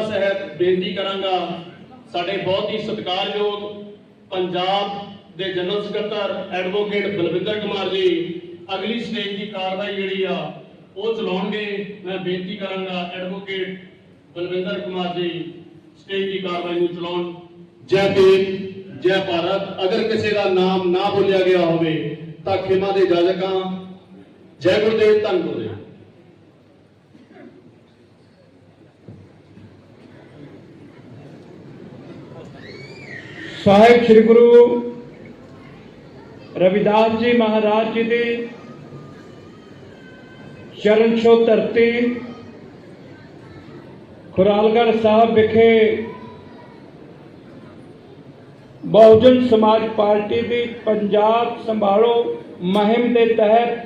ਨਿਮਰਤਾ ਸਹਿਤ ਬੇਨਤੀ ਕਰਾਂਗਾ, ਸਾਡੇ ਬਹੁਤ ਹੀ ਸਤਿਕਾਰਯੋਗ ਪੰਜਾਬ ਦੇ ਜਨਰਲ ਸਕੱਤਰ ਐਡਵੋਕੇਟ ਬਲਵਿੰਦਰ ਕੁਮਾਰ ਜੀ, ਅਗਲੀ ਸਟੇਜ ਦੀ ਕਾਰਵਾਈ ਜਿਹੜੀ ਆ, ਉਹ ਚਲਾਉਣਗੇ। ਮੈਂ ਬੇਨਤੀ ਕਰਾਂਗਾ ਐਡਵੋਕੇਟ ਬਲਵਿੰਦਰ ਕੁਮਾਰ ਜੀ, ਸਟੇਜ ਦੀ ਕਾਰਵਾਈ ਨੂੰ ਚਲਾਉਣ। ਜੈ ਭੀਮ, ਜੈ ਭਾਰਤ। ਅਗਰ ਕਿਸੇ ਦਾ ਨਾਮ ਨਾ ਬੋਲਿਆ ਗਿਆ ਹੋਵੇ, ਤਾਂ ਖਿਮਾ ਦੇ ਜਾਜਕਾਂ। ਜੈ ਗੁਰਦੇਵ, ਧੰਨ ਗੁਰਦੇਵ। ਸਾਹਿਬ ਸ੍ਰੀ ਗੁਰੂ ਰਵਿਦਾਸ ਜੀ ਮਹਾਰਾਜ ਜੀ ਦੀ ਚਰਨ ਛੋਹ ਧਰਤੀ ਖੁਰਾਲਗੜ੍ਹ ਸਾਹਿਬ ਵਿਖੇ ਬਹੁਜਨ ਸਮਾਜ ਪਾਰਟੀ ਦੀ ਪੰਜਾਬ ਸੰਭਾਲੋ ਮੁਹਿੰਮ ਦੇ ਤਹਿਤ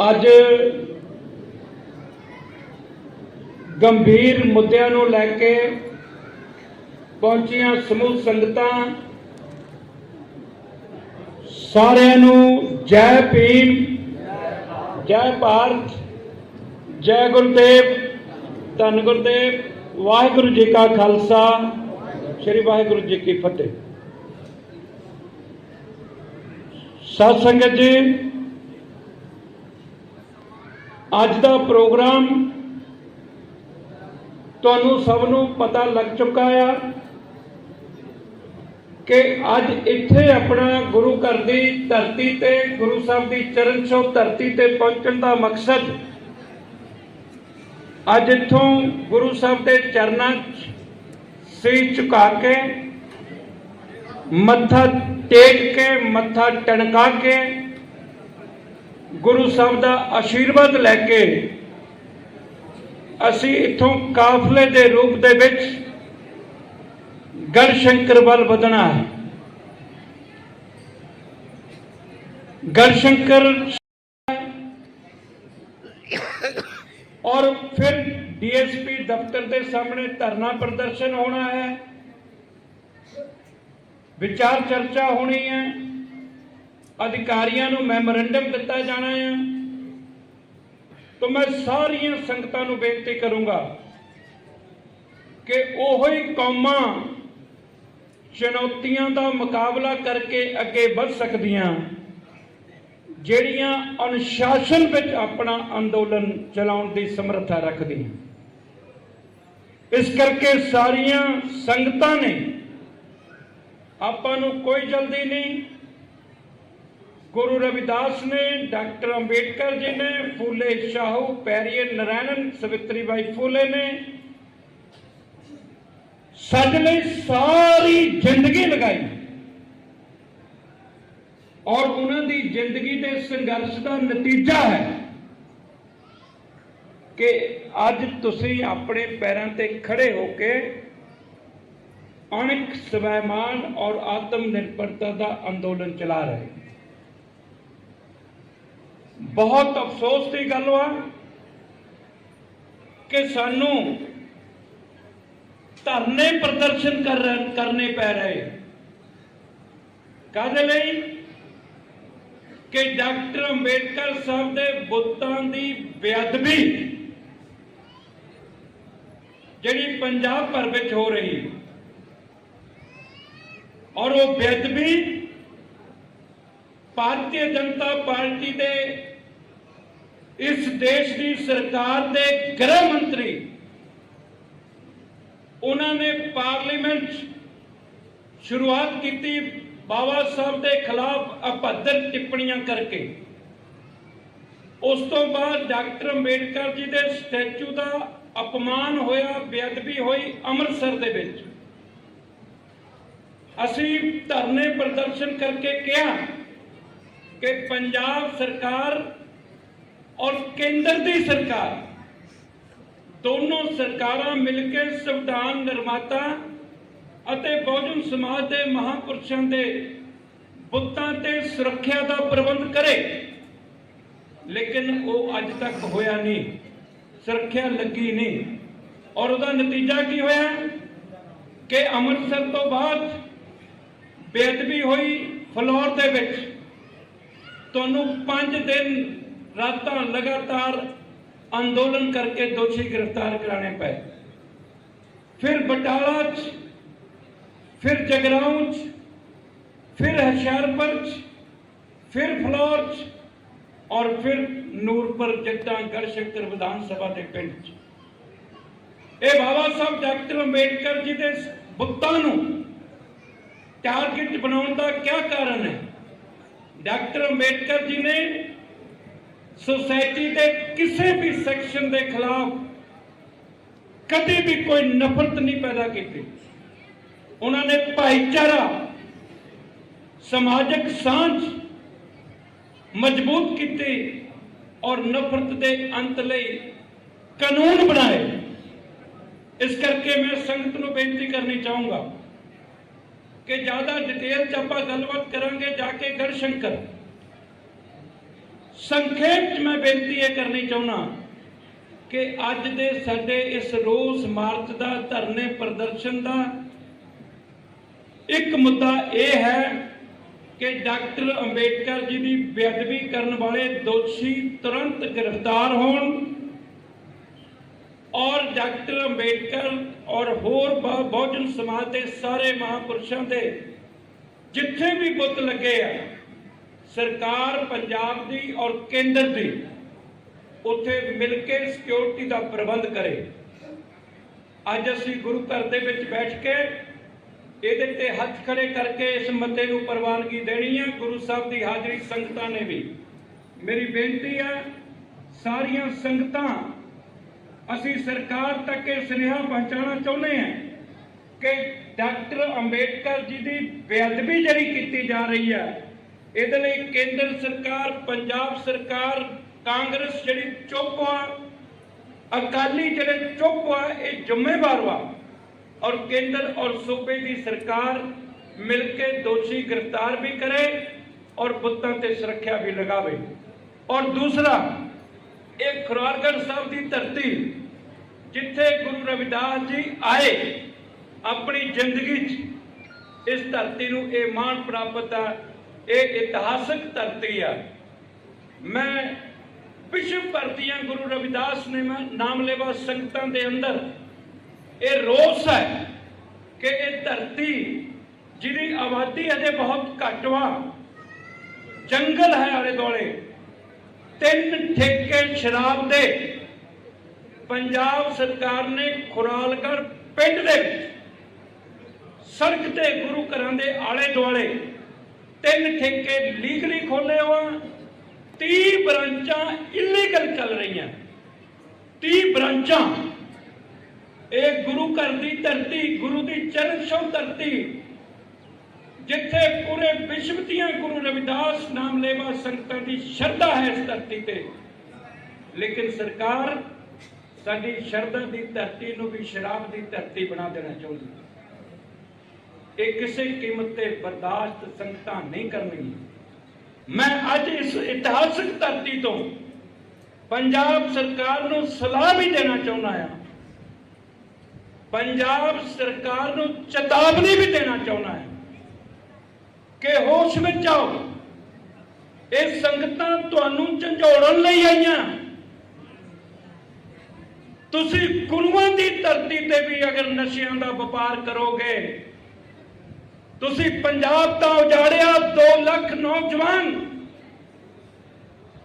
ਅੱਜ ਗੰਭੀਰ ਮੁੱਦਿਆਂ ਨੂੰ ਲੈ ਕੇ ਪਹੁੰਚੀਆਂ ਸਮੂਹ ਸੰਗਤਾਂ। ਸਾਰਿਆਂ ਨੂੰ ਜੈ ਭੀਮ, ਜੈ ਭਾਰਤ, ਜੈ ਗੁਰਦੇਵ, ਧੰਨ ਗੁਰਦੇਵ, ਵਾਹਿਗੁਰੂ ਜੀ ਕਾ ਖਾਲਸਾ, ਸ੍ਰੀ ਵਾਹਿਗੁਰੂ ਜੀ ਕੀ ਫਤਿਹ। ਸਾਧ ਸੰਗਤ ਜੀ, ਅੱਜ ਦਾ ਪ੍ਰੋਗਰਾਮ ਤੁਹਾਨੂੰ ਸਭ ਨੂੰ ਪਤਾ ਲੱਗ ਚੁੱਕਾ ਆ। ਕਿ ਅੱਜ ਇੱਥੇ ਆਪਣਾ ਗੁਰੂ ਘਰ ਦੀ ਧਰਤੀ ਤੇ, ਗੁਰੂ ਸਾਹਿਬ ਦੀ ਚਰਨ ਛੋਹ ਧਰਤੀ ਤੇ ਪਹੁੰਚਣ ਦਾ ਮਕਸਦ ਅੱਜ ਇੱਥੋਂ ਗੁਰੂ ਸਾਹਿਬ ਦੇ ਚਰਨਾਂ 'ਚ ਸਿਰ ਝੁਕਾ ਕੇ, ਮੱਥਾ ਟੇਕ ਕੇ, ਮੱਥਾ ਟਣਕਾ ਕੇ ਗੁਰੂ ਸਾਹਿਬ ਦਾ ਆਸ਼ੀਰਵਾਦ ਲੈ ਕੇ ਅਸੀਂ ਇੱਥੋਂ ਕਾਫਲੇ ਦੇ ਰੂਪ ਦੇ ਵਿੱਚ ਗੜਸ਼ੰਕਰ ਵੱਲ ਵਧਣਾ ਹੈ। ਗੜਸ਼ੰਕਰ ਔਰ ਫਿਰ ਡੀਐਸਪੀ ਦਫ਼ਤਰ ਦੇ ਸਾਹਮਣੇ ਧਰਨਾ ਪ੍ਰਦਰਸ਼ਨ ਹੋਣਾ ਹੈ। ਵਿਚਾਰ ਚਰਚਾ ਹੋਣੀ ਹੈ। ਅਧਿਕਾਰੀਆਂ ਨੂੰ ਮੈਮੋਰੈਂਡਮ ਦਿੱਤਾ ਜਾਣਾ ਹੈ। ਤਾਂ ਮੈਂ ਸਾਰੀਆਂ ਸੰਗਤਾਂ ਨੂੰ ਬੇਨਤੀ ਕਰੂੰਗਾ ਕਿ ਉਹੋ ਹੀ ਕੌਮਾਂ ਚੁਣੌਤੀਆਂ ਦਾ ਮੁਕਾਬਲਾ ਕਰਕੇ ਅੱਗੇ ਵੱਧ ਸਕਦੀਆਂ। ਜਿਹੜੀਆਂ ਅਨੁਸ਼ਾਸਨ ਵਿੱਚ ਆਪਣਾ ਅੰਦੋਲਨ ਚਲਾਉਣ ਦੀ ਸਮਰੱਥਾ ਰੱਖਦੀਆਂ। ਇਸ ਕਰਕੇ ਸਾਰੀਆਂ ਸੰਗਤਾਂ ਨੇ ਆਪਾਂ ਨੂੰ ਕੋਈ ਜਲਦੀ ਨਹੀਂ, ਗੁਰੂ ਰਵਿਦਾਸ ਨੇ, ਡਾਕਟਰ ਅੰਬੇਡਕਰ ਜੀ ਨੇ, ਫੂਲੇ ਸ਼ਾਹੂ, ਪੈਰੀਏ ਨਰਾਇਣਨ ਸਵਿਤਰੀ ਬਾਈ ਫੂਲੇ ਨੇ ਸਾਡੇ ਲਈ ਸਾਰੀ ਜ਼ਿੰਦਗੀ ਲਗਾਈ। ਔਰ ਉਹਨਾਂ ਦੀ ਜ਼ਿੰਦਗੀ ਦੇ ਸੰਘਰਸ਼ ਦਾ ਨਤੀਜਾ ਹੈ ਕਿ ਅੱਜ ਤੁਸੀਂ ਆਪਣੇ ਪੈਰਾਂ ਤੇ ਖੜੇ ਹੋ ਕੇ ਅਣਖ ਸਵੈਮਾਨ ਔਰ ਆਤਮ ਨਿਰਭਰਤਾ ਦਾ ਅੰਦੋਲਨ ਚਲਾ ਰਹੇ ਬਹੁਤ ਅਫਸੋਸ ਦੀ ਗੱਲ ਵਾ ਕਿ ਸਾਨੂੰ ਧਰਨੇ ਪ੍ਰਦਰਸ਼ਨ ਕਰ ਰਹੇ- ਕਰਨੇ ਪੈ ਰਹੇ। ਕਾਹਦੇ ਲਈ? ਕਿ ਡਾਕਟਰ ਅੰਬੇਡਕਰ ਸਾਹਿਬ ਦੇ ਬੁੱਤਾਂ ਦੀ ਬੇਅਦਬੀ, ਜਿਹੜੀ ਪੰਜਾਬ ਭਰ ਵਿੱਚ ਹੋ ਰਹੀ ਹੈ, ਔਰ ਉਹ ਬੇਅਦਬੀ ਭਾਰਤੀ ਜਨਤਾ ਪਾਰਟੀ ਦੇ ਇਸ ਦੇਸ਼ ਦੀ ਸਰਕਾਰ ਦੇ ਗ੍ਰਹਿ ਮੰਤਰੀ ਉਹਨਾਂ ਨੇ ਪਾਰਲੀਮੈਂਟ ਸ਼ੁਰੂਆਤ ਕੀਤੀ ਬਾਬਾ ਸਾਹਿਬ ਦੇ ਖਿਲਾਫ ਅਭੱਦਰ ਟਿੱਪਣੀਆਂ ਕਰਕੇ। ਉਸ ਤੋਂ ਬਾਅਦ ਡਾਕਟਰ ਅੰਬੇਡਕਰ ਜੀ ਦੇ ਸਟੈਚੂ ਦਾ ਅਪਮਾਨ ਹੋਇਆ, ਬੇਅਦਬੀ ਹੋਈ ਅੰਮ੍ਰਿਤਸਰ ਦੇ ਵਿੱਚ। ਅਸੀਂ ਧਰਨੇ ਪ੍ਰਦਰਸ਼ਨ ਕਰਕੇ ਕਿਹਾ ਕਿ ਪੰਜਾਬ ਸਰਕਾਰ ਔਰ ਕੇਂਦਰ ਦੀ ਸਰਕਾਰ ਦੋਨੋਂ ਸਰਕਾਰਾਂ ਮਿਲ ਕੇ ਸੰਵਿਧਾਨ ਨਿਰਮਾਤਾ ਅਤੇ ਬਹੁਜਨ ਸਮਾਜ ਦੇ ਮਹਾਪੁਰਸ਼ਾਂ ਦੇ ਬੁੱਤਾਂ ਤੇ ਸੁਰੱਖਿਆ ਦਾ ਪ੍ਰਬੰਧ ਕਰੇ। ਲੇਕਿਨ ਉਹ ਅੱਜ ਤੱਕ ਹੋਇਆ ਨਹੀਂ। ਸੁਰੱਖਿਆ ਲੱਗੀ ਨਹੀਂ। ਔਰ ਉਹਦਾ ਨਤੀਜਾ ਕੀ ਹੋਇਆ? ਕਿ ਅੰਮ੍ਰਿਤਸਰ ਤੋਂ ਬਾਅਦ ਬੇਅਦਬੀ ਹੋਈ ਫਲੋਰ ਦੇ ਵਿੱਚ। ਤੁਹਾਨੂੰ 5 ਦਿਨ ਰਾਤਾਂ ਲਗਾਤਾਰ ਅੰਦੋਲਨ ਕਰਕੇ ਦੋਸ਼ੀ ਗ੍ਰਿਫਤਾਰ ਕਰਾਣੇ ਪਏ। ਫਿਰ ਬਟਾਲਾ 'ਚ, ਫਿਰ ਜਗਰਾਉਂ 'ਚ, ਫਿਰ ਹੁਸ਼ਿਆਰਪੁਰ 'ਚ, ਫਿਰ ਫਲੋਰ 'ਚ ਔਰ ਫਿਰ ਨੂਰਪੁਰ ਜੱਟਾਂ ਗੜਸ਼ੰਕਰ ਵਿਧਾਨ ਸਭਾ ਦੇ ਪਿੰਡ 'ਚ। ਇਹ ਬਾਬਾ ਸਾਹਿਬ ਡਾਕਟਰ ਅੰਬੇਡਕਰ ਜੀ ਦੇ ਬੁੱਤਾਂ ਨੂੰ ਟਾਰਗੇਟ ਬਣਾਉਣ ਦਾ ਕੀ ਕਾਰਨ ਹੈ? ਡਾਕਟਰ ਅੰਬੇਡਕਰ ਜੀ ਨੇ ਸੋਸਾਇਟੀ ਦੇ ਕਿਸੇ ਵੀ ਸੈਕਸ਼ਨ ਦੇ ਖਿਲਾਫ ਕਦੇ ਵੀ ਕੋਈ ਨਫ਼ਰਤ ਨਹੀਂ ਪੈਦਾ ਕੀਤੀ। ਉਹਨਾਂ ਨੇ ਭਾਈਚਾਰਾ, ਸਮਾਜਿਕ ਸਾਂਝ ਮਜ਼ਬੂਤ ਕੀਤੀ ਔਰ ਨਫ਼ਰਤ ਦੇ ਅੰਤ ਲਈ ਕਾਨੂੰਨ ਬਣਾਏ। ਇਸ ਕਰਕੇ ਮੈਂ ਸੰਗਤ ਨੂੰ ਬੇਨਤੀ ਕਰਨੀ ਚਾਹੂੰਗਾ ਕਿ ਜ਼ਿਆਦਾ ਡਿਟੇਲ ਚ ਆਪਾਂ ਗੱਲਬਾਤ ਕਰਾਂਗੇ, ਜਾ ਕੇ ਗੜਸ਼ੰਕਰ ਸੰਖੇਪ ਚ ਮੈਂ ਬੇਨਤੀ ਇਹ ਕਰਨੀ ਚਾਹੁੰਦਾ ਕਿ ਅੱਜ ਦੇ ਸਾਡੇ ਇਸ ਰੋਸ ਮਾਰਚ ਦਾ, ਧਰਨੇ ਪ੍ਰਦਰਸ਼ਨ ਦਾ ਇੱਕ ਮੁੱਦਾ ਇਹ ਹੈ ਕਿ ਡਾਕਟਰ ਅੰਬੇਡਕਰ ਜੀ ਦੀ ਬੇਅਦਬੀ ਕਰਨ ਵਾਲੇ ਦੋਸ਼ੀ ਤੁਰੰਤ ਗ੍ਰਿਫਤਾਰ ਹੋਣ ਔਰ ਡਾਕਟਰ ਅੰਬੇਡਕਰ ਔਰ ਹੋਰ ਬਹੁਜਨ ਸਮਾਜ ਦੇ ਸਾਰੇ ਮਹਾਪੁਰਸ਼ਾਂ ਦੇ ਜਿੱਥੇ ਵੀ ਬੁੱਤ ਲੱਗੇ ਆ ਸਰਕਾਰ ਪੰਜਾਬ ਦੀ ਔਰ ਕੇਂਦਰ ਦੀ ਉੱਥੇ ਮਿਲ ਕੇ ਸਿਕਿਉਰਿਟੀ ਦਾ ਪ੍ਰਬੰਧ ਕਰੇ। ਅੱਜ ਅਸੀਂ ਗੁਰੂ ਘਰ ਦੇ ਵਿੱਚ ਬੈਠ ਕੇ ਇਹਦੇ ਤੇ ਹੱਥ ਖੜੇ ਕਰਕੇ ਇਸ ਮਤੇ ਨੂੰ ਪ੍ਰਵਾਨਗੀ ਦੇਣੀ ਹੈ ਗੁਰੂ ਸਾਹਿਬ ਦੀ ਹਾਜ਼ਰੀ ਸੰਗਤਾਂ ਨੇ ਵੀ। ਮੇਰੀ ਬੇਨਤੀ ਹੈ ਸਾਰੀਆਂ ਸੰਗਤਾਂ, ਅਸੀਂ ਸਰਕਾਰ ਤੱਕ ਇਹ ਸੁਨੇਹਾ ਪਹੁੰਚਾਉਣਾ ਚਾਹੁੰਦੇ ਹਾਂ ਕਿ ਡਾਕਟਰ ਅੰਬੇਡਕਰ ਜੀ ਦੀ ਬੇਅਦਬੀ ਜਿਹੜੀ ਕੀਤੀ ਜਾ ਰਹੀ ਹੈ ਇਹਦੇ ਲਈ ਕੇਂਦਰ ਸਰਕਾਰ, ਪੰਜਾਬ ਸਰਕਾਰ, ਕਾਂਗਰਸ ਜਿਹੜੀ ਚੁੱਪ ਆ, ਅਕਾਲੀ ਜਿਹੜੇ ਚੁੱਪ ਆ, ਇਹ ਜ਼ਿੰਮੇਵਾਰ ਵਾ। ਔਰ ਕੇਂਦਰ ਔਰ ਸੂਬੇ ਦੀ ਸਰਕਾਰ ਮਿਲ ਕੇ ਦੋਸ਼ੀ ਗ੍ਰਿਫਤਾਰ ਵੀ ਕਰੇ ਔਰ ਬੁੱਤਾਂ ਤੇ ਸੁਰੱਖਿਆ ਵੀ ਲਗਾਵੇ। ਔਰ ਦੂਸਰਾ, ਇਹ ਖੁਰਾਰਗੜ੍ਹ ਸਾਹਿਬ ਦੀ ਧਰਤੀ, ਜਿੱਥੇ ਗੁਰੂ ਰਵਿਦਾਸ ਜੀ ਆਏ ਆਪਣੀ ਜ਼ਿੰਦਗੀ 'ਚ, ਇਸ ਧਰਤੀ ਨੂੰ ਇਹ ਮਾਣ ਪ੍ਰਾਪਤ ਆ ਇਹ ਇਤਿਹਾਸਕ ਧਰਤੀ ਆ। ਮੈਂ ਵਿਸ਼ਵ ਭਰ ਦੀਆਂ ਗੁਰੂ ਰਵਿਦਾਸ ਨੇ ਨਾਮ ਲੈਵਾ ਸੰਗਤਾਂ ਦੇ ਅੰਦਰ ਇਹ ਰੋਸ ਹੈ ਕਿ ਇਹ ਧਰਤੀ ਜਿਹਦੀ ਆਬਾਦੀ ਅਜੇ ਬਹੁਤ ਘੱਟ ਵਾ, ਜੰਗਲ ਹੈ ਆਲੇ ਦੁਆਲੇ, ਤਿੰਨ ਠੇਕੇ ਸ਼ਰਾਬ ਦੇ। ਪੰਜਾਬ ਸਰਕਾਰ ਨੇ ਖੁਰਾਲਗੜ ਪਿੰਡ ਦੇ ਵਿੱਚ ਸੜਕ ਤੇ ਗੁਰੂ ਘਰਾਂ ਦੇ ਆਲੇ ਦੁਆਲੇ ਤਿੰਨ ਠੇਕੇ ਲੀਗਲੀ ਖੋਲੇ ਵਾ 30 ਬ੍ਰਾਂਚਾਂ ਇਲੀਗਲ ਚੱਲ ਰਹੀਆਂ। 30 ਬ੍ਰਾਂਚਾਂ। ਇਹ ਗੁਰੂ ਘਰ ਦੀ ਧਰਤੀ, ਗੁਰੂ ਦੀ ਚਰਨ ਛੋਹ ਧਰਤੀ, ਜਿੱਥੇ ਪੂਰੇ ਵਿਸ਼ਵ ਦੀਆਂ ਗੁਰੂ ਰਵਿਦਾਸ ਨਾਮ ਲੈਵਾ ਸੰਗਤਾਂ ਦੀ ਸ਼ਰਧਾ ਹੈ ਇਸ ਧਰਤੀ ਤੇ। ਲੇਕਿਨ ਸਰਕਾਰ ਸਾਡੀ ਸ਼ਰਧਾ ਦੀ ਧਰਤੀ ਨੂੰ ਵੀ ਸ਼ਰਾਬ ਦੀ ਧਰਤੀ ਬਣਾ ਦੇਣਾ ਚਾਹੁੰਦੀ। ਇਹ ਕਿਸੇ ਕੀਮਤ ਤੇ ਬਰਦਾਸ਼ਤ ਸੰਗਤਾਂ ਨਹੀਂ ਕਰਨਗੀਆਂ ਮੈਂ ਅੱਜ ਇਸ ਇਤਿਹਾਸਕ ਧਰਤੀ ਤੋਂ ਪੰਜਾਬ ਸਰਕਾਰ ਨੂੰ ਸਲਾਹ ਵੀ ਦੇਣਾ ਚਾਹੁੰਦਾ ਹਾਂ। ਪੰਜਾਬ ਸਰਕਾਰ ਨੂੰ ਚੇਤਾਵਨੀ ਵੀ ਦੇਣਾ ਚਾਹੁੰਦਾ ਹਾਂ ਕਿ ਹੋਸ਼ ਵਿੱਚ ਆਓ। ਇਹ ਸੰਗਤਾਂ ਤੁਹਾਨੂੰ ਝੰਜੋੜਨ ਲਈ ਆਈਆਂ। ਤੁਸੀਂ ਗੁਰੂਆਂ ਦੀ ਧਰਤੀ ਤੇ ਵੀ ਅਗਰ ਨਸ਼ਿਆਂ ਦਾ ਵਪਾਰ ਕਰੋਗੇ ਤੁਸੀਂ ਪੰਜਾਬ ਤਾਂ ਉਜਾੜਿਆ 2 ਲੱਖ ਨੌਜਵਾਨ।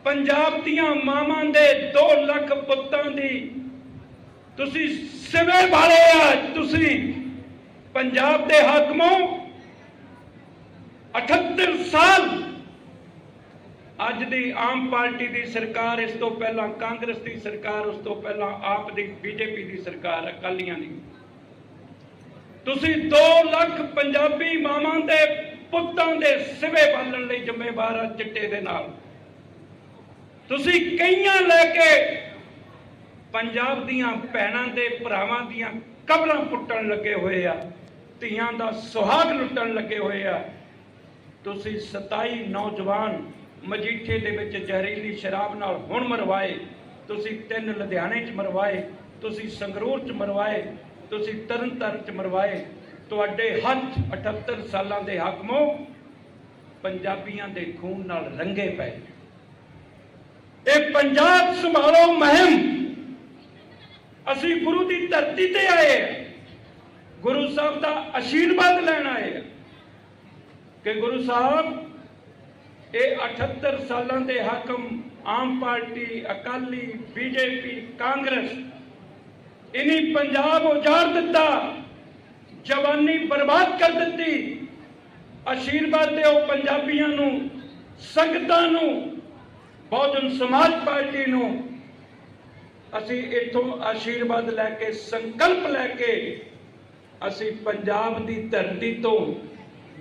ਪੰਜਾਬ ਦੀਆਂ ਮਾਵਾਂ ਦੇ 2 ਲੱਖ ਪੁੱਤਾਂ ਦੀ ਤੁਸੀਂ ਸਿਵੇ ਵਾਲੇ ਆ, ਤੁਸੀਂ ਪੰਜਾਬ ਦੇ ਹਾਕਮੋ। 78 ਸਾਲ ਅੱਜ ਦੀ ਆਮ ਪਾਰਟੀ ਦੀ ਸਰਕਾਰ, ਇਸ ਤੋਂ ਪਹਿਲਾਂ ਕਾਂਗਰਸ ਦੀ ਸਰਕਾਰ, ਉਸ ਤੋਂ ਪਹਿਲਾਂ ਆਪ ਦੀ, ਬੀਜੇਪੀ ਦੀ ਸਰਕਾਰ, ਅਕਾਲੀਆਂ ਦੀ। ਤੁਸੀਂ 2 ਲੱਖ ਪੰਜਾਬੀ ਮਾਵਾਂ ਦੇ ਪੁੱਤਾਂ ਦੇ ਸਿਵੇ ਬਾਲਣ ਲਈ ਜ਼ਿੰਮੇਵਾਰ ਆ ਚਿੱਟੇ ਦੇ ਨਾਲ। ਤੁਸੀਂ ਕਈਆਂ ਲੈ ਕੇ ਪੰਜਾਬ ਦੀਆਂ ਭੈਣਾਂ ਦੇ ਭਰਾਵਾਂ ਦੀਆਂ ਕਬਰਾਂ ਪੁੱਟਣ ਲੱਗੇ ਹੋਏ ਆ, ਧੀਆਂ ਦਾ ਸੁਹਾਗ ਲੁੱਟਣ ਲੱਗੇ ਹੋਏ ਆ। ਤੁਸੀਂ 27 ਨੌਜਵਾਨ ਮਜੀਠੇ ਦੇ ਵਿੱਚ ਜ਼ਹਿਰੀਲੀ ਸ਼ਰਾਬ ਨਾਲ ਹੁਣ ਮਰਵਾਏ, ਤੁਸੀਂ ਤਿੰਨ ਲੁਧਿਆਣੇ 'ਚ ਮਰਵਾਏ, ਤੁਸੀਂ ਸੰਗਰੂਰ 'ਚ ਮਰਵਾਏ ਤੁਸੀਂ ਤਰਨ ਤਰਨਤਾਰਨ 'ਚ ਮਰਵਾਏ ਤੁਹਾਡੇ ਹੱਥ 78 ਸਾਲਾਂ ਦੇ ਹਾਕਮੋ ਪੰਜਾਬੀਆਂ ਦੇ ਖੂਨ ਨਾਲ ਰੰਗੇ ਪਏ। ਇਹ ਪੰਜਾਬ ਸੰਭਾਲੋ ਮਹਿਮ। ਅਸੀਂ ਗੁਰੂ ਦੀ ਧਰਤੀ ਤੇ ਆਏ ਗੁਰੂ ਸਾਹਿਬ ਦਾ ਆਸ਼ੀਰਵਾਦ ਲੈਣ ਆਏ ਹਾਂ। ਕਿ ਗੁਰੂ ਸਾਹਿਬ, ਇਹ 78 ਸਾਲਾਂ ਦੇ ਹਾਕਮ Aam party, Akali, BJP, Congress ਇਨੀ ਪੰਜਾਬ ਉਜਾੜ ਦਿੱਤਾ ਜਵਾਨੀ ਬਰਬਾਦ ਕਰ ਦਿੱਤੀ ਆਸ਼ੀਰਵਾਦ ਦਿਓ ਪੰਜਾਬੀਆਂ ਨੂੰ ਸੰਗਤਾਂ ਨੂੰ ਬਹੁਜਨ ਸਮਾਜ ਪਾਰਟੀ ਨੂੰ ਅਸੀਂ ਇੱਥੋਂ ਆਸ਼ੀਰਵਾਦ ਲੈ ਕੇ ਸੰਕਲਪ ਲੈ ਕੇ ਅਸੀਂ ਪੰਜਾਬ ਦੀ ਧਰਤੀ ਤੋਂ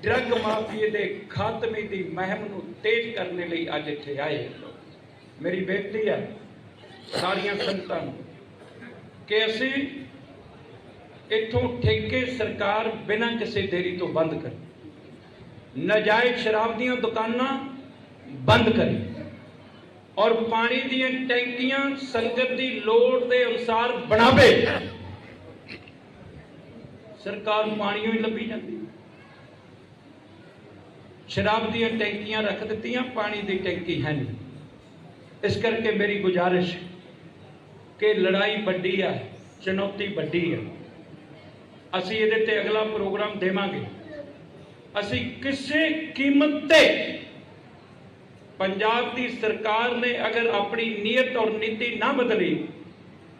ਡਰੱਗ ਮਾਫੀਏ ਦੇ ਖਾਤਮੇ ਦੀ ਮਹਿਮ ਨੂੰ ਤੇਜ਼ ਕਰਨ ਲਈ ਅੱਜ ਇੱਥੇ ਆਏ ਮੇਰੀ ਬੇਨਤੀ ਹੈ ਸਾਰੀਆਂ ਸੰਗਤਾਂ ਨੂੰ ਕਿ ਅਸੀਂ ਇੱਥੋਂ ਠੇਕੇ ਸਰਕਾਰ ਬਿਨਾਂ ਕਿਸੇ ਦੇਰੀ ਤੋਂ ਬੰਦ ਕਰੇ। ਨਜਾਇਜ਼ ਸ਼ਰਾਬ ਦੀਆਂ ਦੁਕਾਨਾਂ ਬੰਦ ਕਰੇ ਔਰ ਪਾਣੀ ਦੀਆਂ ਟੈਂਕੀਆਂ ਸੰਗਤ ਦੀ ਲੋੜ ਦੇ ਅਨੁਸਾਰ ਬਣਾਵੇ। ਸਰਕਾਰ ਨੂੰ ਪਾਣੀਓ ਹੀ ਲੱਭੀ ਜਾਂਦੀ। ਸ਼ਰਾਬ ਦੀਆਂ ਟੈਂਕੀਆਂ ਰੱਖ ਦਿੱਤੀਆਂ, ਪਾਣੀ ਦੀ ਟੈਂਕੀ ਹੈ ਨਹੀਂ। ਇਸ ਕਰਕੇ ਮੇਰੀ ਗੁਜ਼ਾਰਿਸ਼ ਹੈ ਕਿ ਲੜਾਈ ਵੱਡੀ ਆ ਚੁਣੌਤੀ ਵੱਡੀ ਆ ਅਸੀਂ ਇਹਦੇ ਤੇ ਅਗਲਾ ਪ੍ਰੋਗਰਾਮ ਦੇਵਾਂਗੇ ਅਸੀਂ ਕਿਸੇ ਕੀਮਤ ਤੇ ਪੰਜਾਬ ਦੀ ਸਰਕਾਰ ਨੇ ਅਗਰ ਆਪਣੀ ਨੀਅਤ ਔਰ ਨੀਤੀ ਨਾ ਬਦਲੀ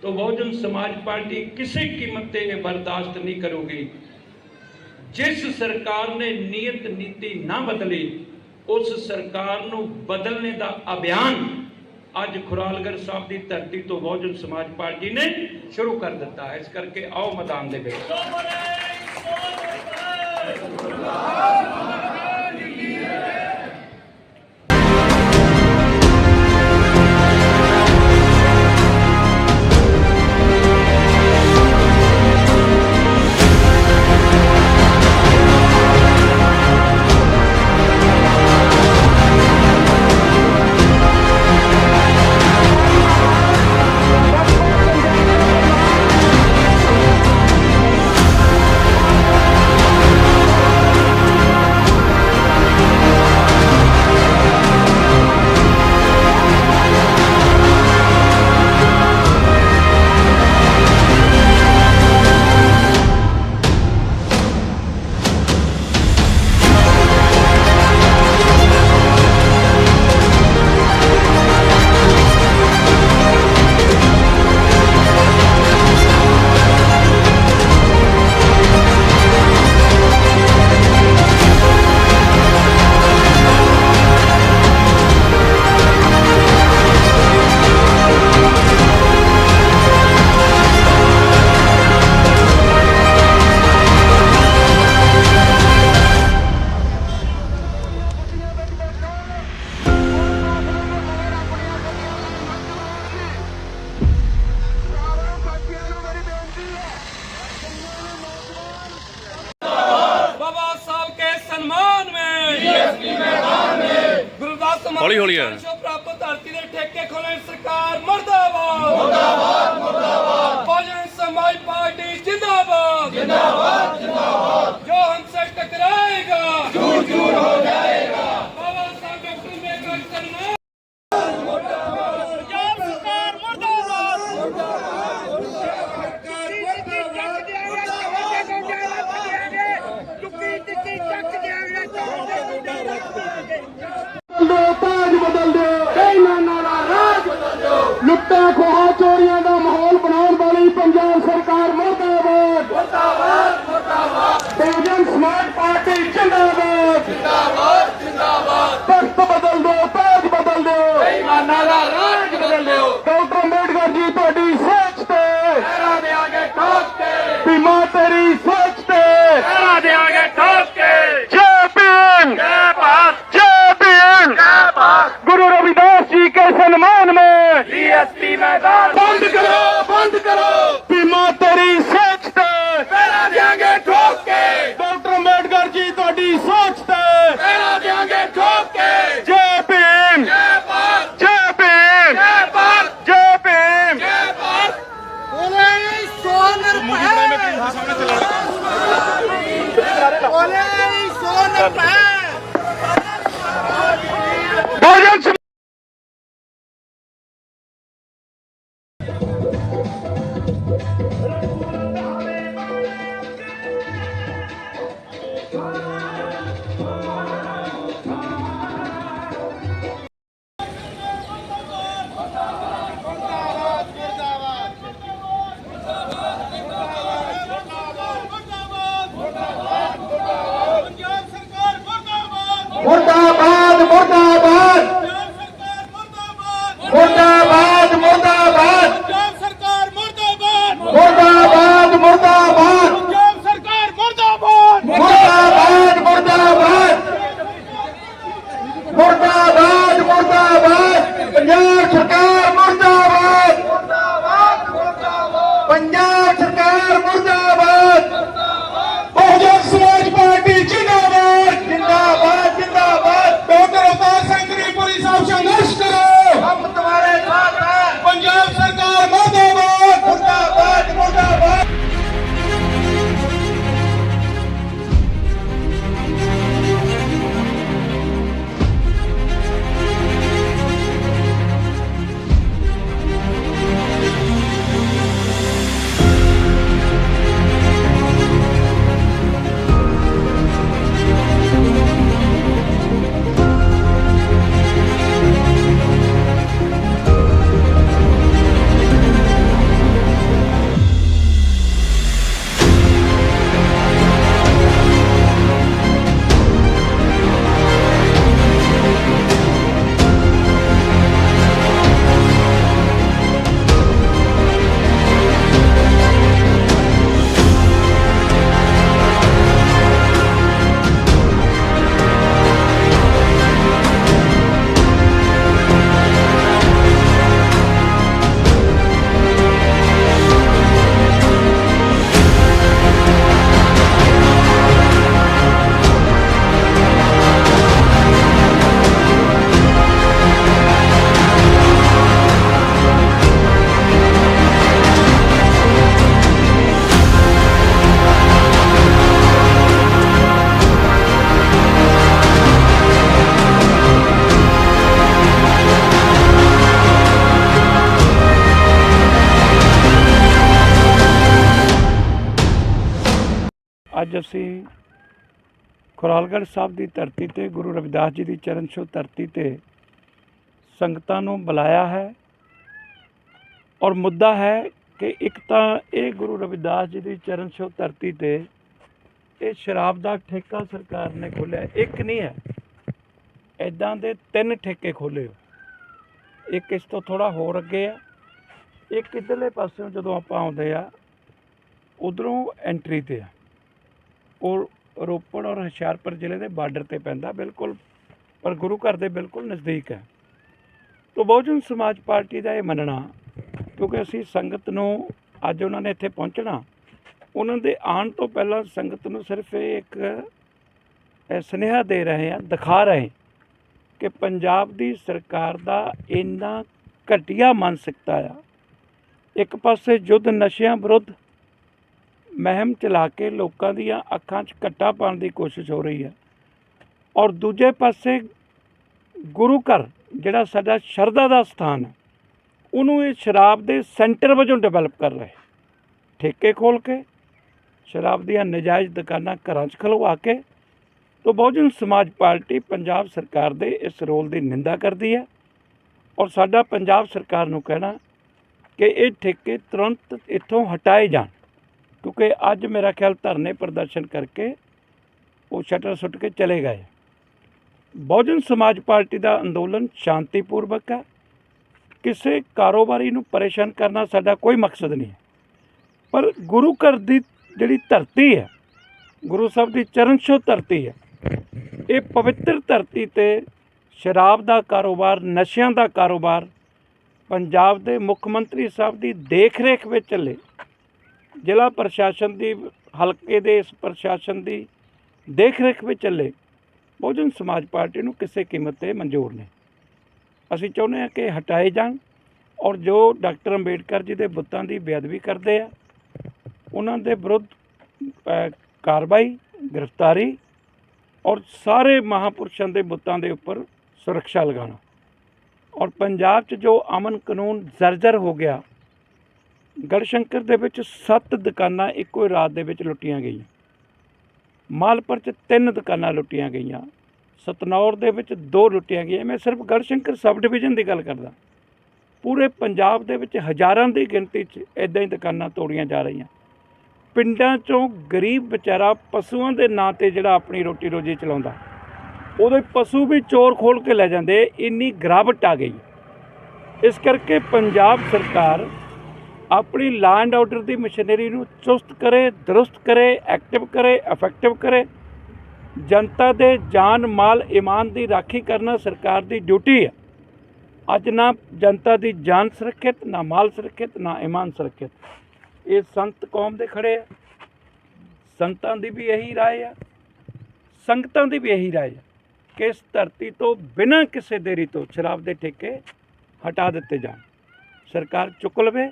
तो बहुजन समाज पार्टी किसी कीमत पे ये बर्दाश्त नहीं करोगी जिस सरकार ने नीयत नीति ना बदली ਉਸ ਸਰਕਾਰ ਨੂੰ ਬਦਲਣੇ ਦਾ ਅਭਿਆਨ ਅੱਜ ਖੁਰਾਲਗੜ੍ਹ ਸਾਹਿਬ ਦੀ ਧਰਤੀ ਤੋਂ ਬਹੁਜਨ ਸਮਾਜ ਪਾਰਟੀ ਨੇ ਸ਼ੁਰੂ ਕਰ ਦਿੱਤਾ ਹੈ। ਇਸ ਕਰਕੇ ਆਓ ਮੈਦਾਨ ਦੇ ਵਿੱਚ। Obrigado. ਅੱਜ ਅਸੀਂ ਖੁਰਾਲਗੜ੍ਹ ਸਾਹਿਬ ਦੀ ਧਰਤੀ ਤੇ, ਗੁਰੂ ਰਵਿਦਾਸ ਜੀ ਦੀ ਚਰਨ ਛੋਹ ਧਰਤੀ ਤੇ ਸੰਗਤਾਂ ਨੂੰ ਬੁਲਾਇਆ ਹੈ ਔਰ ਮੁੱਦਾ ਹੈ ਕਿ ਇੱਕ ਤਾਂ ਇਹ ਗੁਰੂ ਰਵਿਦਾਸ ਜੀ ਦੀ ਚਰਨ ਛੋਹ ਧਰਤੀ ਤੇ ਇਹ ਸ਼ਰਾਬ ਦਾ ਠੇਕਾ ਸਰਕਾਰ ਨੇ ਖੋਲ੍ਹਿਆ ਇੱਕ ਨਹੀਂ ਹੈ। ਐਦਾਂ ਦੇ ਤਿੰਨ ਠੇਕੇ ਖੋਲ੍ਹੇ ਹੋ ਇੱਕ ਇਸ ਤੋਂ ਥੋੜਾ ਹੋਰ ਅੱਗੇ ਆ। ਇੱਕ ਇੱਧਰਲੇ ਪਾਸਿਓਂ ਜਦੋਂ ਆਪਾਂ ਆਉਂਦੇ ਆ, ਉਧਰੋਂ ਐਂਟਰੀ ਤੇ ਆ। ਉਹ ਰੋਪੜ ਔਰ ਹੁਸ਼ਿਆਰਪੁਰ ਜ਼ਿਲ੍ਹੇ ਦੇ ਬਾਰਡਰ ਤੇ ਪੈਂਦਾ, ਬਿਲਕੁਲ, ਪਰ ਗੁਰੂ ਘਰ ਦੇ ਬਿਲਕੁਲ ਨਜ਼ਦੀਕ ਹੈ। ਤੋਂ ਬਹੁਜਨ ਸਮਾਜ ਪਾਰਟੀ ਦਾ ਇਹ ਮੰਨਣਾ, ਕਿਉਂਕਿ ਅਸੀਂ ਸੰਗਤ ਨੂੰ ਅੱਜ ਉਹਨਾਂ ਨੇ ਇੱਥੇ ਪਹੁੰਚਣਾ, ਉਹਨਾਂ ਦੇ ਆਉਣ ਤੋਂ ਪਹਿਲਾਂ ਸੰਗਤ ਨੂੰ ਸਿਰਫ ਇਹ ਇੱਕ, ਇਹ ਸੁਨੇਹਾ ਦੇ ਰਹੇ ਹਾਂ, ਦਿਖਾ ਰਹੇ ਕਿ ਪੰਜਾਬ ਦੀ ਸਰਕਾਰ ਦਾ ਇੰਨਾ ਘਟੀਆ ਮਾਨਸਿਕਤਾ ਆ। ਇੱਕ ਪਾਸੇ ਯੁੱਧ ਨਸ਼ਿਆਂ ਵਿਰੁੱਧ ਮਹਿਮ ਚਲਾ ਕੇ ਲੋਕਾਂ ਦੀਆਂ ਅੱਖਾਂ 'ਚ ਘੱਟਾ ਪਾਉਣ ਦੀ ਕੋਸ਼ਿਸ਼ ਹੋ ਰਹੀ ਹੈ। ਔਰ ਦੂਜੇ ਪਾਸੇ ਗੁਰੂ ਘਰ, ਜਿਹੜਾ ਸਾਡਾ ਸ਼ਰਧਾ ਦਾ ਸਥਾਨ ਹੈ, ਉਹਨੂੰ ਇਹ ਸ਼ਰਾਬ ਦੇ ਸੈਂਟਰ ਵਜੋਂ ਡਿਵੈਲਪ ਕਰ ਰਹੇ ਠੇਕੇ ਖੋਲ ਕੇ, ਸ਼ਰਾਬ ਦੀਆਂ ਨਜਾਇਜ਼ ਦੁਕਾਨਾਂ ਘਰਾਂ 'ਚ ਖਲਵਾ ਕੇ, ਤੋਂ ਬਹੁਜਨ ਸਮਾਜ ਪਾਰਟੀ ਪੰਜਾਬ ਸਰਕਾਰ ਦੇ ਇਸ ਰੋਲ ਦੀ ਨਿੰਦਾ ਕਰਦੀ ਹੈ। ਔਰ ਸਾਡਾ ਪੰਜਾਬ ਸਰਕਾਰ ਨੂੰ ਕਹਿਣਾ ਕਿ ਇਹ ਠੇਕੇ ਤੁਰੰਤ ਇੱਥੋਂ ਹਟਾਏ ਜਾਣ। ਕਿਉਂਕਿ ਅੱਜ ਮੇਰਾ ਖਿਆਲ ਧਰਨੇ ਪ੍ਰਦਰਸ਼ਨ ਕਰਕੇ ਉਹ ਸ਼ਟਰ ਸੁੱਟ ਕੇ ਚਲੇ ਗਏ। ਬਹੁਜਨ ਸਮਾਜ ਪਾਰਟੀ ਦਾ ਅੰਦੋਲਨ ਸ਼ਾਂਤੀਪੂਰਵਕ ਹੈ। ਕਿਸੇ ਕਾਰੋਬਾਰੀ ਨੂੰ ਪਰੇਸ਼ਾਨ ਕਰਨਾ ਸਾਡਾ ਕੋਈ ਮਕਸਦ ਨਹੀਂ ਹੈ। ਪਰ ਗੁਰੂ ਘਰ ਦੀ ਜਿਹੜੀ ਧਰਤੀ ਹੈ, ਗੁਰੂ ਸਾਹਿਬ ਦੀ ਚਰਨ ਛੋਹ ਧਰਤੀ ਹੈ, ਇਹ ਪਵਿੱਤਰ ਧਰਤੀ ਤੇ ਸ਼ਰਾਬ ਦਾ ਕਾਰੋਬਾਰ, ਨਸ਼ਿਆਂ ਦਾ ਕਾਰੋਬਾਰ, ਪੰਜਾਬ ਦੇ ਮੁੱਖ ਮੰਤਰੀ ਸਾਹਿਬ ਦੀ ਦੇਖ-ਰੇਖ ਵਿੱਚ ਚੱਲੇ। ਜ਼ਿਲ੍ਹਾ ਪ੍ਰਸ਼ਾਸਨ ਦੀ, ਹਲਕੇ ਦੇ ਇਸ ਪ੍ਰਸ਼ਾਸਨ ਦੀ ਦੇਖ-ਰੇਖ ਵਿੱਚ ਚੱਲੇ, ਬਹੁਜਨ ਸਮਾਜ ਪਾਰਟੀ ਨੂੰ ਕਿਸੇ ਕੀਮਤ ਤੇ ਮਨਜ਼ੂਰ ਨਹੀਂ। ਅਸੀਂ ਚਾਹੁੰਦੇ ਹਾਂ ਕਿ ਹਟਾਏ ਜਾਣ ਔਰ ਜੋ ਡਾਕਟਰ ਅੰਬੇਡਕਰ ਜੀ ਦੇ ਬੁੱਤਾਂ ਦੀ ਬੇਅਦਬੀ ਕਰਦੇ ਆ, ਉਹਨਾਂ ਦੇ ਵਿਰੁੱਧ ਕਾਰਵਾਈ, ਗ੍ਰਿਫਤਾਰੀ ਔਰ ਸਾਰੇ ਮਹਾਪੁਰਸ਼ਾਂ ਦੇ ਬੁੱਤਾਂ ਦੇ ਉੱਪਰ ਸੁਰੱਖਿਆ ਲਗਾਉਣਾ। ਔਰ ਪੰਜਾਬ 'ਚ ਜੋ ਅਮਨ ਕਾਨੂੰਨ ਜ਼ਰਜ਼ਰ ਹੋ ਗਿਆ ਗੜਸ਼ੰਕਰ ਦੇ ਵਿੱਚ 7 ਦੁਕਾਨਾਂ ਇੱਕੋ ਹੀ ਰਾਤ ਦੇ ਵਿੱਚ ਲੁੱਟੀਆਂ ਗਈਆਂ। ਮਾਲਪੁਰ 'ਚ ਤਿੰਨ ਦੁਕਾਨਾਂ ਲੁੱਟੀਆਂ ਗਈਆਂ। ਸਤਨੌਰ ਦੇ ਵਿੱਚ ਦੋ ਲੁੱਟੀਆਂ ਗਈਆਂ। ਮੈਂ ਸਿਰਫ ਗੜਸ਼ੰਕਰ ਸਬ ਡਿਵੀਜ਼ਨ ਦੀ ਗੱਲ ਕਰਦਾ। ਪੂਰੇ ਪੰਜਾਬ ਦੇ ਵਿੱਚ ਹਜ਼ਾਰਾਂ ਦੀ ਗਿਣਤੀ 'ਚ ਇਦਾਂ ਹੀ ਦੁਕਾਨਾਂ ਤੋੜੀਆਂ ਜਾ ਰਹੀਆਂ। ਪਿੰਡਾਂ 'ਚੋਂ ਗਰੀਬ ਵਿਚਾਰਾ ਪਸ਼ੂਆਂ ਦੇ ਨਾਂ ਤੇ ਜਿਹੜਾ ਆਪਣੀ ਰੋਟੀ ਰੋਜੀ ਚਲਾਉਂਦਾ, ਉਹਦੇ ਪਸ਼ੂ ਵੀ ਚੋਰ ਖੋਲ ਕੇ ਲੈ ਜਾਂਦੇ। ਇੰਨੀ ਗਿਰਾਵਟ ਆ ਗਈ। ਇਸ ਕਰਕੇ ਪੰਜਾਬ ਸਰਕਾਰ ਆਪਣੀ ਲਾਅ ਐਂਡ ਆਰਡਰ ਦੀ ਮਸ਼ੀਨਰੀ ਨੂੰ ਚੁਸਤ ਕਰੇ, ਦਰੁਸਤ ਕਰੇ ਐਕਟਿਵ ਕਰੇ ਇਫੈਕਟਿਵ ਕਰੇ। ਜਨਤਾ ਦੇ ਜਾਨ, ਮਾਲ, ਇਮਾਨ ਦੀ ਰਾਖੀ ਕਰਨਾ ਸਰਕਾਰ ਦੀ ਡਿਊਟੀ ਹੈ। ਅੱਜ ਨਾ ਜਨਤਾ ਦੀ ਜਾਨ ਸੁਰੱਖਿਅਤ, ਨਾ ਮਾਲ ਸੁਰੱਖਿਅਤ, ਨਾ ਇਮਾਨ ਸੁਰੱਖਿਅਤ। ਇਹ ਸੰਤ ਕੌਮ ਦੇ ਖੜੇ ਆ। ਸੰਤਾਂ ਦੀ ਵੀ ਇਹੀ ਰਾਏ ਆ। ਸੰਗਤਾਂ ਦੀ ਵੀ ਇਹੀ ਰਾਏ ਆ ਕਿ ਇਸ ਧਰਤੀ ਤੋਂ ਬਿਨਾਂ ਕਿਸੇ ਦੇਰੀ ਤੋਂ ਸ਼ਰਾਬ ਦੇ ਠੇਕੇ ਹਟਾ ਦਿੱਤੇ ਜਾਣ। ਸਰਕਾਰ ਚੁੱਕ ਲਵੇ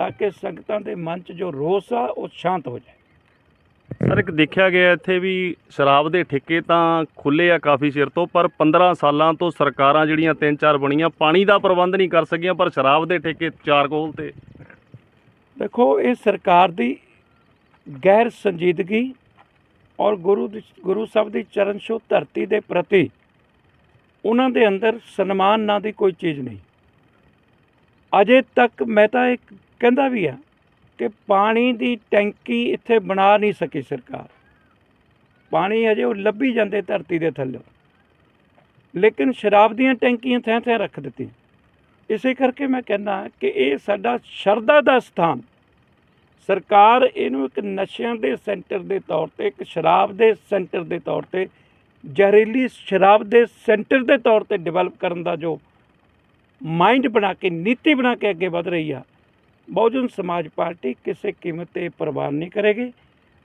ਤਾਂ ਕਿ ਸੰਗਤਾਂ ਦੇ ਮਨ 'ਚ ਜੋ ਰੋਸ ਆ ਉਹ ਸ਼ਾਂਤ ਹੋ ਜਾਏ। ਸਰ ਇੱਕ ਦੇਖਿਆ ਗਿਆ ਇੱਥੇ ਵੀ ਸ਼ਰਾਬ ਦੇ ਠੇਕੇ ਤਾਂ ਖੁੱਲੇ ਆ ਕਾਫੀ ਚਿਰ ਤੋਂ ਪਰ 15 ਸਾਲਾਂ ਤੋਂ ਸਰਕਾਰਾਂ ਜਿਹੜੀਆਂ ਤਿੰਨ ਚਾਰ ਬਣੀਆਂ ਪਾਣੀ ਦਾ ਪ੍ਰਬੰਧ ਨਹੀਂ ਕਰ ਸਕੀਆਂ ਪਰ ਸ਼ਰਾਬ ਦੇ ਠੇਕੇ ਚਾਰ ਕੋਲ ਤੇ। ਦੇਖੋ ਇਹ ਸਰਕਾਰ ਦੀ ਗੈਰ ਸੰਜੀਦਗੀ ਔਰ ਗੁਰੂ ਗੁਰੂ ਸਾਹਿਬ ਦੀ ਚਰਨ ਛੋਹ ਧਰਤੀ ਦੇ ਪ੍ਰਤੀ ਉਹਨਾਂ ਦੇ ਅੰਦਰ ਸਨਮਾਨ ਨਾਂ ਦੀ ਕੋਈ ਚੀਜ਼ ਨਹੀਂ। ਅਜੇ ਤੱਕ ਮੈਂ ਤਾਂ ਇੱਕ ਕਹਿੰਦਾ ਵੀ ਆ ਕਿ ਪਾਣੀ ਦੀ ਟੈਂਕੀ ਇੱਥੇ ਬਣਾ ਨਹੀਂ ਸਕੀ ਸਰਕਾਰ। ਪਾਣੀ ਅਜੇ ਉਹ ਲੱਭੀ ਜਾਂਦੇ ਧਰਤੀ ਦੇ ਥੱਲੇ। ਲੇਕਿਨ ਸ਼ਰਾਬ ਦੀਆਂ ਟੈਂਕੀਆਂ ਥਾਂ ਥਾਂ ਰੱਖ ਦਿੱਤੀਆਂ। ਇਸੇ ਕਰਕੇ ਮੈਂ ਕਹਿੰਦਾ ਕਿ ਇਹ ਸਾਡਾ ਸ਼ਰਧਾ ਦਾ ਸਥਾਨ। ਸਰਕਾਰ ਇਹਨੂੰ ਇੱਕ ਨਸ਼ਿਆਂ ਦੇ ਸੈਂਟਰ ਦੇ ਤੌਰ ਤੇ, ਇੱਕ ਸ਼ਰਾਬ ਦੇ ਸੈਂਟਰ ਦੇ ਤੌਰ ਤੇ, ਜ਼ਹਿਰੀਲੀ ਸ਼ਰਾਬ ਦੇ ਸੈਂਟਰ ਦੇ ਤੌਰ ਤੇ ਡਿਵੈਲਪ ਕਰਨ ਦਾ ਜੋ ਮਾਈਂਡ ਬਣਾ ਕੇ, ਨੀਤੀ ਬਣਾ ਕੇ ਅੱਗੇ ਵਧ ਰਹੀ ਆ ਬਹੁਜਨ ਸਮਾਜ ਪਾਰਟੀ ਕਿਸੇ ਕੀਮਤ ਤੇ ਪ੍ਰਵਾਨ ਨਹੀਂ ਕਰੇਗੀ।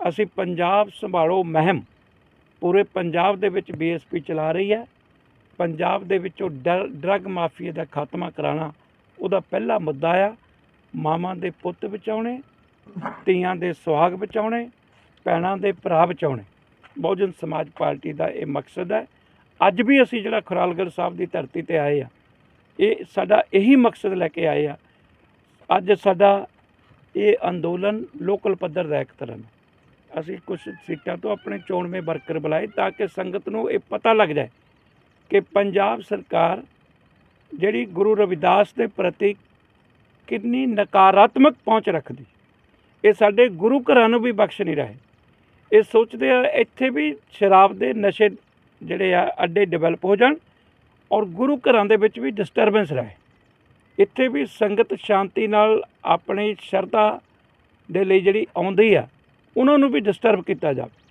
ਅਸੀਂ ਪੰਜਾਬ ਸੰਭਾਲੋ ਮਹਿਮ। ਪੂਰੇ ਪੰਜਾਬ ਦੇ ਵਿੱਚ ਬੀਐਸਪੀ ਚਲਾ ਰਹੀ ਹੈ। ਪੰਜਾਬ ਦੇ ਵਿੱਚੋਂ ਡਰ- ਡਰੱਗ ਮਾਫੀਆ ਦਾ ਖਾਤਮਾ ਕਰਾਉਣਾ ਉਹਦਾ ਪਹਿਲਾ ਮੁੱਦਾ ਆ। ਮਾਵਾਂ ਦੇ ਪੁੱਤ ਬਚਾਉਣੇ, ਧੀਆਂ ਦੇ ਸੁਹਾਗ ਬਚਾਉਣੇ, ਭੈਣਾਂ ਦੇ ਭਰਾ ਬਚਾਉਣੇ। ਬਹੁਜਨ ਸਮਾਜ ਪਾਰਟੀ ਦਾ ਇਹ ਮਕਸਦ ਹੈ। ਅੱਜ ਵੀ ਅਸੀਂ ਜਿਹੜਾ ਖੁਰਾਲਗੜ੍ਹ ਸਾਹਿਬ ਦੀ ਧਰਤੀ ਤੇ ਆਏ ਆ, ਇਹ ਸਾਡਾ ਇਹੀ ਮਕਸਦ ਲੈ ਕੇ ਆਏ ਆ ਅੱਜ ਸਾਡਾ ਇਹ ਅੰਦੋਲਨ ਲੋਕਲ ਪੱਧਰ ਦਾ ਇੱਕ ਤਰ੍ਹਾਂ ਅਸੀਂ ਕੁਝ ਸੀਟਾਂ ਤੋਂ ਆਪਣੇ ਚੋਣਵੇਂ ਵਰਕਰ ਬੁਲਾਏ ਤਾਂ ਕਿ ਸੰਗਤ ਨੂੰ ਇਹ ਪਤਾ ਲੱਗ ਜਾਏ ਕਿ ਪੰਜਾਬ ਸਰਕਾਰ ਜਿਹੜੀ ਗੁਰੂ ਰਵਿਦਾਸ ਦੇ ਪ੍ਰਤੀ ਕਿੰਨੀ ਨਕਾਰਾਤਮਕ ਪਹੁੰਚ ਰੱਖਦੀ। ਇਹ ਸਾਡੇ ਗੁਰੂ ਘਰਾਂ ਨੂੰ ਵੀ ਬਖਸ਼ ਨਹੀਂ ਰਹੇ। ਇਹ ਸੋਚਦੇ ਆ ਇੱਥੇ ਵੀ ਸ਼ਰਾਬ ਦੇ ਨਸ਼ੇ ਜਿਹੜੇ ਆ ਅੱਡੇ ਡਿਵੈਲਪ ਹੋ ਜਾਣ ਔਰ ਗੁਰੂ ਘਰਾਂ ਦੇ ਵਿੱਚ ਵੀ ਡਿਸਟਰਬੈਂਸ ਰਹੇ। ਇੱਥੇ ਵੀ ਸੰਗਤ ਸ਼ਾਂਤੀ ਨਾਲ ਆਪਣੀ ਸ਼ਰਧਾ ਦੇ ਲਈ ਜਿਹੜੀ ਆਉਂਦੀ ਆ, ਉਹਨਾਂ ਨੂੰ ਵੀ ਡਿਸਟਰਬ ਕੀਤਾ ਜਾਵੇ।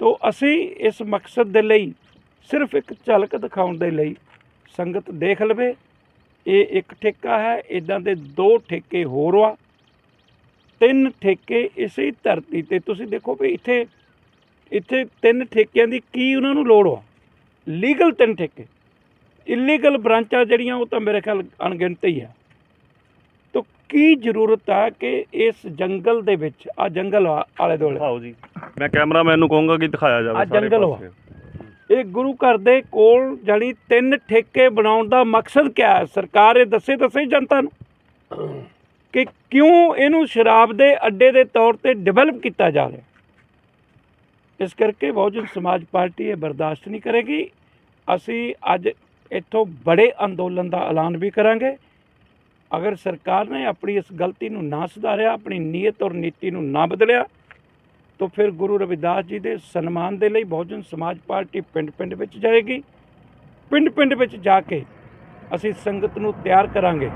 ਤੋ ਅਸੀਂ ਇਸ ਮਕਸਦ ਦੇ ਲਈ ਸਿਰਫ ਇੱਕ ਝਲਕ ਦਿਖਾਉਣ ਦੇ ਲਈ ਸੰਗਤ ਦੇਖ ਲਵੇ। ਇਹ ਇੱਕ ਠੇਕਾ ਹੈ ਇਦਾਂ ਦੇ ਦੋ ਠੇਕੇ ਹੋਰ ਆ। ਤਿੰਨ ਠੇਕੇ ਇਸੇ ਧਰਤੀ ਤੇ, ਤੁਸੀਂ ਦੇਖੋ ਵੀ ਇੱਥੇ ਇੱਥੇ ਤਿੰਨ ਠੇਕਿਆਂ ਦੀ ਕੀ ਉਹਨਾਂ ਨੂੰ ਲੋੜ ਆ। ਲੀਗਲ ਤਿੰਨ ਠੇਕੇ। ਇਲੀਗਲ ਬ੍ਰਾਂਚਾਂ ਜਿਹੜੀਆਂ ਉਹ ਤਾਂ ਮੇਰੇ ਖਿਆਲ ਅਣਗਿਣਤ ਹੀ। ਆ ਤਾਂ ਕੀ ਜ਼ਰੂਰਤ ਆ ਕਿ ਇਸ ਜੰਗਲ ਦੇ ਵਿੱਚ ਆ ਜੰਗਲ ਆ ਆਲੇ ਦੁਆਲੇ। ਦਿਖਾਓ ਜੀ। ਮੈਂ ਕੈਮਰਾਮੈਨ ਨੂੰ ਕਹੂੰਗਾ ਕਿ ਦਿਖਾਇਆ ਜਾਵੇ ਸਾਰੇ ਜੰਗਲ ਵਾ। ਪਾਸੇ। ਇਹ ਗੁਰੂ ਘਰ ਦੇ ਕੋਲ ਜਾਣੀ ਤਿੰਨ ਠੇਕੇ ਬਣਾਉਣ ਦਾ ਮਕਸਦ ਕੀ ਹੈ? ਸਰਕਾਰ ਇਹ ਦੱਸੇ ਤਾਂ ਸਹੀ ਜਨਤਾ ਨੂੰ ਕਿ ਕਿਉਂ ਇਹਨੂੰ ਸ਼ਰਾਬ ਦੇ ਅੱਡੇ ਦੇ ਤੌਰ ਤੇ ਡਿਵੈਲਪ ਕੀਤਾ ਜਾ ਰਿਹਾ ਇਸ ਕਰਕੇ ਬਹੁਜਨ ਸਮਾਜ ਪਾਰਟੀ ਇਹ ਬਰਦਾਸ਼ਤ ਨਹੀਂ ਕਰੇਗੀ। ਅਸੀਂ ਅੱਜ ਇੱਥੋਂ ਬੜੇ ਅੰਦੋਲਨ ਦਾ ਐਲਾਨ ਵੀ ਕਰਾਂਗੇ। ਅਗਰ ਸਰਕਾਰ ਨੇ ਆਪਣੀ ਇਸ ਗਲਤੀ ਨੂੰ ਨਾ ਸੁਧਾਰਿਆ, ਆਪਣੀ ਨੀਅਤ ਔਰ ਨੀਤੀ ਨੂੰ ਨਾ ਬਦਲਿਆ, ਤਾਂ ਫਿਰ ਗੁਰੂ ਰਵਿਦਾਸ ਜੀ ਦੇ ਸਨਮਾਨ ਦੇ ਲਈ ਬਹੁਜਨ ਸਮਾਜ ਪਾਰਟੀ ਪਿੰਡ-ਪਿੰਡ ਵਿੱਚ ਜਾਏਗੀ। ਪਿੰਡ-ਪਿੰਡ ਵਿੱਚ ਜਾ ਕੇ ਅਸੀਂ ਸੰਗਤ ਨੂੰ ਤਿਆਰ ਕਰਾਂਗੇ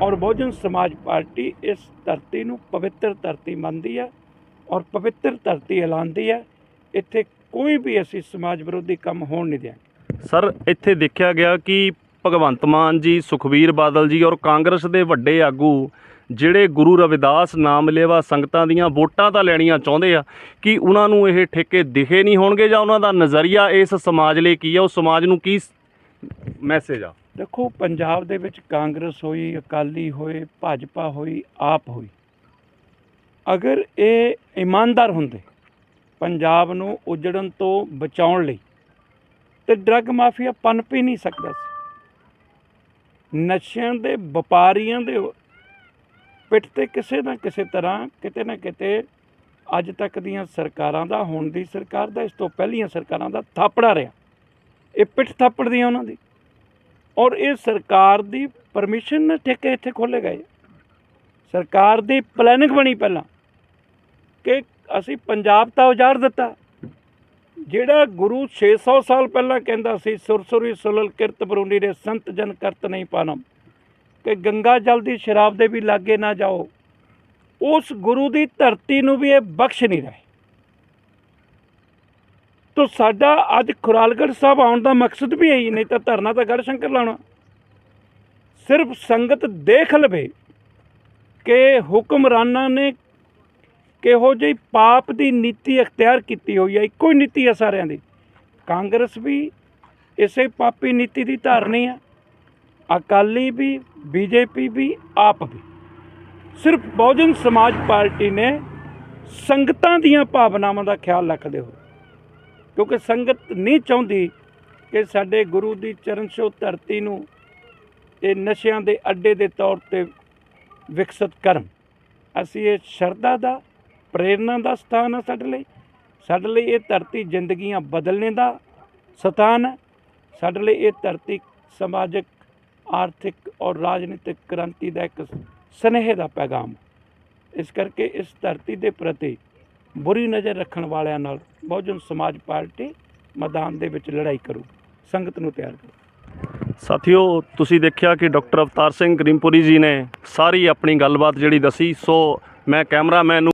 ਔਰ ਬਹੁਜਨ ਸਮਾਜ ਪਾਰਟੀ ਇਸ ਧਰਤੀ ਨੂੰ ਪਵਿੱਤਰ ਧਰਤੀ ਮੰਨਦੀ ਹੈ ਔਰ ਪਵਿੱਤਰ ਧਰਤੀ ਐਲਾਨਦੀ ਹੈ। ਇੱਥੇ ਕੋਈ ਵੀ ਅਸੀਂ ਸਮਾਜ ਵਿਰੋਧੀ ਕੰਮ ਹੋਣ ਨਹੀਂ ਦਿਆਂਗੇ। ਸਰ, ਇੱਥੇ ਦੇਖਿਆ ਗਿਆ ਕਿ ਭਗਵੰਤ ਮਾਨ ਜੀ ਸੁਖਬੀਰ ਬਾਦਲ ਜੀ ਔਰ ਕਾਂਗਰਸ ਦੇ ਵੱਡੇ ਆਗੂ, ਜਿਹੜੇ ਗੁਰੂ ਰਵਿਦਾਸ ਨਾਮ ਲੇਵਾ ਸੰਗਤਾਂ ਦੀਆਂ ਵੋਟਾਂ ਤਾਂ ਲੈਣੀਆਂ ਚਾਹੁੰਦੇ ਆ, ਕਿ ਉਹਨਾਂ ਨੂੰ ਇਹ ਠੇਕੇ ਦਿਖੇ ਨਹੀਂ ਹੋਣਗੇ ਜਾਂ ਉਹਨਾਂ ਦਾ ਨਜ਼ਰੀਆ ਇਸ ਸਮਾਜ ਲਈ ਕੀ ਆ ਉਹ ਸਮਾਜ ਨੂੰ ਕੀ ਮੈਸੇਜ ਆ? ਦੇਖੋ, ਪੰਜਾਬ ਦੇ ਵਿੱਚ ਕਾਂਗਰਸ ਹੋਈ, ਅਕਾਲੀ ਹੋਏ, ਭਾਜਪਾ ਹੋਈ, ਆਪ ਹੋਈ। ਅਗਰ ਇਹ ਇਮਾਨਦਾਰ ਹੁੰਦੇ, ਪੰਜਾਬ ਨੂੰ ਉਜੜਨ ਤੋਂ ਬਚਾਉਣ ਲਈ ਤੇ ਡਰੱਗ ਮਾਫੀਆ ਪਨਪ ਹੀ ਨਹੀਂ ਸਕਦਾ ਸੀ। ਨਸ਼ਿਆਂ ਦੇ, ਵਪਾਰੀਆਂ ਦੇ ਪਿੱਠ ਤੇ ਕਿਸੇ ਨਾ ਕਿਸੇ ਤਰ੍ਹਾਂ ਕਿਤੇ ਨਾ ਕਿਤੇ ਅੱਜ ਤੱਕ ਦੀਆਂ ਸਰਕਾਰਾਂ ਦਾ, ਹੁਣ ਦੀ ਸਰਕਾਰ ਦਾ, ਇਸ ਤੋਂ ਪਹਿਲੀਆਂ ਸਰਕਾਰਾਂ ਦਾ ਥਾਪੜਾ ਰਿਹਾ। ਇਹ ਪਿੱਠ ਥਾਪੜ ਦੀਆਂ ਉਹਨਾਂ ਦੀ। ਔਰ ਇਹ ਸਰਕਾਰ ਦੀ ਪਰਮਿਸ਼ਨ ਨਾਲ ਠੇਕੇ ਇੱਥੇ ਖੋਲੇ ਗਏ। ਸਰਕਾਰ ਦੀ ਪਲੈਨਿੰਗ ਬਣੀ ਪਹਿਲਾਂ ਕਿ ਅਸੀਂ ਪੰਜਾਬ ਤਾਂ ਉਜਾੜ ਦਿੱਤਾ। ਜਿਹੜਾ ਗੁਰੂ 600 ਸਾਲ ਪਹਿਲਾਂ ਕਹਿੰਦਾ ਸੀ ਸੁਰਸੁਰੀ ਸੁਲਲ ਕਿਰਤ ਬਰੂਨੀ ਦੇ ਸੰਤ ਜਨ ਕਰਤ ਨਹੀਂ ਪਾਨਮ। ਕਿ ਗੰਗਾ ਜਲ ਦੀ ਸ਼ਰਾਬ ਦੇ ਵੀ ਲਾਗੇ ਨਾ ਜਾਓ। ਉਸ ਗੁਰੂ ਦੀ ਧਰਤੀ ਨੂੰ ਵੀ ਇਹ ਬਖਸ਼ ਨਹੀਂ ਰਹੇ। ਤੋ ਸਾਡਾ ਅੱਜ ਖੁਰਾਲਗੜ੍ਹ ਸਾਹਿਬ ਆਉਣ ਦਾ ਮਕਸਦ ਵੀ ਇਹੀ, ਨਹੀਂ ਤਾਂ ਧਰਨਾ ਤਾਂ ਗੜ੍ਹ ਸ਼ੰਕਰ ਲਾਉਣਾ। ਸਿਰਫ ਸੰਗਤ ਦੇਖ ਲਵੇ ਕਿ ਹੁਕਮਰਾਨਾਂ ਨੇ ਕਿਹੋ ਜਿਹੀ ਪਾਪ ਦੀ ਨੀਤੀ ਅਖਤਿਆਰ ਕੀਤੀ ਹੋਈ ਹੈ, ਇੱਕੋ ਹੀ ਨੀਤੀ ਹੈ ਸਾਰਿਆਂ ਦੀ। ਕਾਂਗਰਸ ਵੀ ਇਸੇ ਪਾਪੀ ਨੀਤੀ ਦੀ ਧਾਰਨੀ ਹੈ, ਅਕਾਲੀ ਵੀ, ਬੀਜੇਪੀ ਵੀ, ਆਪ ਵੀ। ਸਿਰਫ ਬਹੁਜਨ ਸਮਾਜ ਪਾਰਟੀ ਨੇ ਸੰਗਤਾਂ ਦੀਆਂ ਭਾਵਨਾਵਾਂ ਦਾ ਖਿਆਲ ਰੱਖਦੇ ਹੋ ਕਿਉਂਕਿ ਸੰਗਤ ਨਹੀਂ ਚਾਹੁੰਦੀ ਕਿ ਸਾਡੇ ਗੁਰੂ ਦੀ ਚਰਨ ਛੋਹ ਧਰਤੀ ਨੂੰ ਇਹ ਨਸ਼ਿਆਂ ਦੇ ਅੱਡੇ ਦੇ ਤੌਰ ਤੇ ਵਿਕਸਿਤ ਕਰਨ। ਅਸੀਂ ਇਹ ਸ਼ਰਧਾ ਦਾ ਪ੍ਰੇਰਨਾ ਦਾ ਸਥਾਨ ਹੈ ਸਾਡੇ ਲਈ। ਸਾਡੇ ਲਈ ਇਹ ਧਰਤੀ ਜ਼ਿੰਦਗੀਆਂ ਬਦਲਣੇ ਦਾ ਸਥਾਨ ਹੈ ਸਾਡੇ ਲਈ ਇਹ ਧਰਤੀ ਸਮਾਜਿਕ, ਆਰਥਿਕ ਔਰ ਰਾਜਨੀਤਿਕ ਕ੍ਰਾਂਤੀ ਦਾ ਇੱਕ ਸਨੇਹ ਦਾ ਪੈਗਾਮ ਇਸ ਕਰਕੇ ਇਸ ਧਰਤੀ ਦੇ ਪ੍ਰਤੀ ਬੁਰੀ ਨਜ਼ਰ ਰੱਖਣ ਵਾਲਿਆਂ ਨਾਲ ਬਹੁਜਨ ਸਮਾਜ ਪਾਰਟੀ ਮੈਦਾਨ ਦੇ ਵਿੱਚ ਲੜਾਈ ਕਰੂ। ਸੰਗਤ ਨੂੰ ਤਿਆਰ ਕਰੋ। ਸਾਥੀਓ, ਤੁਸੀਂ ਦੇਖਿਆ ਕਿ ਡਾਕਟਰ ਅਵਤਾਰ ਸਿੰਘ ਗ੍ਰੀਮਪੁਰੀ ਜੀ ਨੇ ਸਾਰੀ ਆਪਣੀ ਗੱਲਬਾਤ ਜਿਹੜੀ ਦੱਸੀ, ਸੋ ਮੈਂ ਕੈਮਰਾਮੈਨ ਨੂੰ